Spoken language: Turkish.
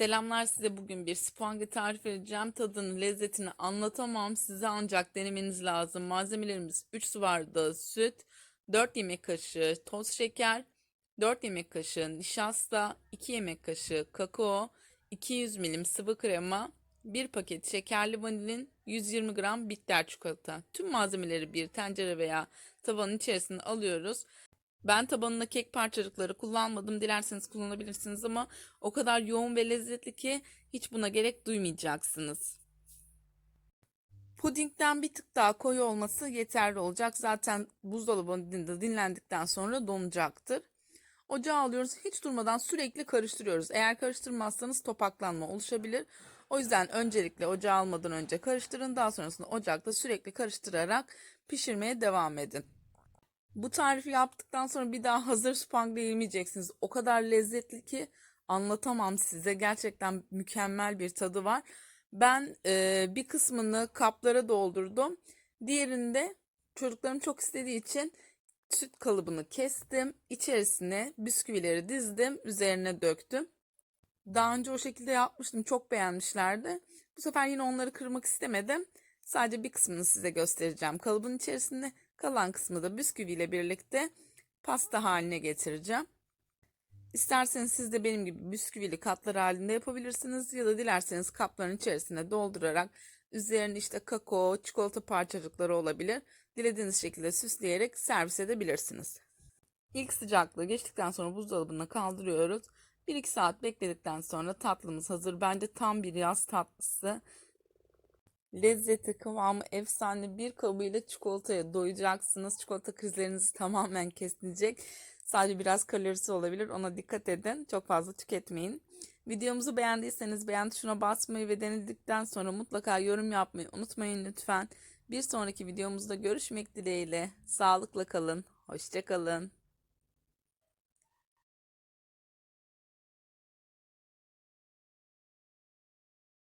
Selamlar size bugün bir spangle tarif edeceğim. Tadını, lezzetini anlatamam size ancak denemeniz lazım. Malzemelerimiz 3 su bardağı süt, 4 yemek kaşığı toz şeker, 4 yemek kaşığı nişasta, 2 yemek kaşığı kakao, 200 milim sıvı krema, 1 paket şekerli vanilin, 120 gram bitter çikolata. Tüm malzemeleri bir tencere veya tavanın içerisine alıyoruz. Ben tabanına kek parçacıkları kullanmadım. Dilerseniz kullanabilirsiniz ama o kadar yoğun ve lezzetli ki hiç buna gerek duymayacaksınız. Pudingden bir tık daha koyu olması yeterli olacak. Zaten buzdolabında dinlendikten sonra donacaktır. Ocağa alıyoruz. Hiç durmadan sürekli karıştırıyoruz. Eğer karıştırmazsanız topaklanma oluşabilir. O yüzden öncelikle ocağa almadan önce karıştırın. Daha sonrasında ocakta sürekli karıştırarak pişirmeye devam edin. Bu tarifi yaptıktan sonra bir daha hazır spangle yemeyeceksiniz. O kadar lezzetli ki anlatamam size. Gerçekten mükemmel bir tadı var. Ben e, bir kısmını kaplara doldurdum. Diğerinde çocuklarım çok istediği için süt kalıbını kestim. İçerisine bisküvileri dizdim. Üzerine döktüm. Daha önce o şekilde yapmıştım. Çok beğenmişlerdi. Bu sefer yine onları kırmak istemedim. Sadece bir kısmını size göstereceğim. Kalıbın içerisinde kalan kısmı da bisküviyle birlikte pasta haline getireceğim. İsterseniz siz de benim gibi bisküvili katlar halinde yapabilirsiniz ya da dilerseniz kapların içerisine doldurarak üzerine işte kakao, çikolata parçacıkları olabilir. Dilediğiniz şekilde süsleyerek servis edebilirsiniz. İlk sıcaklığı geçtikten sonra buzdolabına kaldırıyoruz. 1-2 saat bekledikten sonra tatlımız hazır. Bence tam bir yaz tatlısı. Lezzeti, kıvamı efsane bir kabıyla çikolataya doyacaksınız. Çikolata krizlerinizi tamamen kesilecek. Sadece biraz kalorisi olabilir. Ona dikkat edin. Çok fazla tüketmeyin. Videomuzu beğendiyseniz beğen tuşuna basmayı ve denedikten sonra mutlaka yorum yapmayı unutmayın lütfen. Bir sonraki videomuzda görüşmek dileğiyle. Sağlıkla kalın. Hoşçakalın.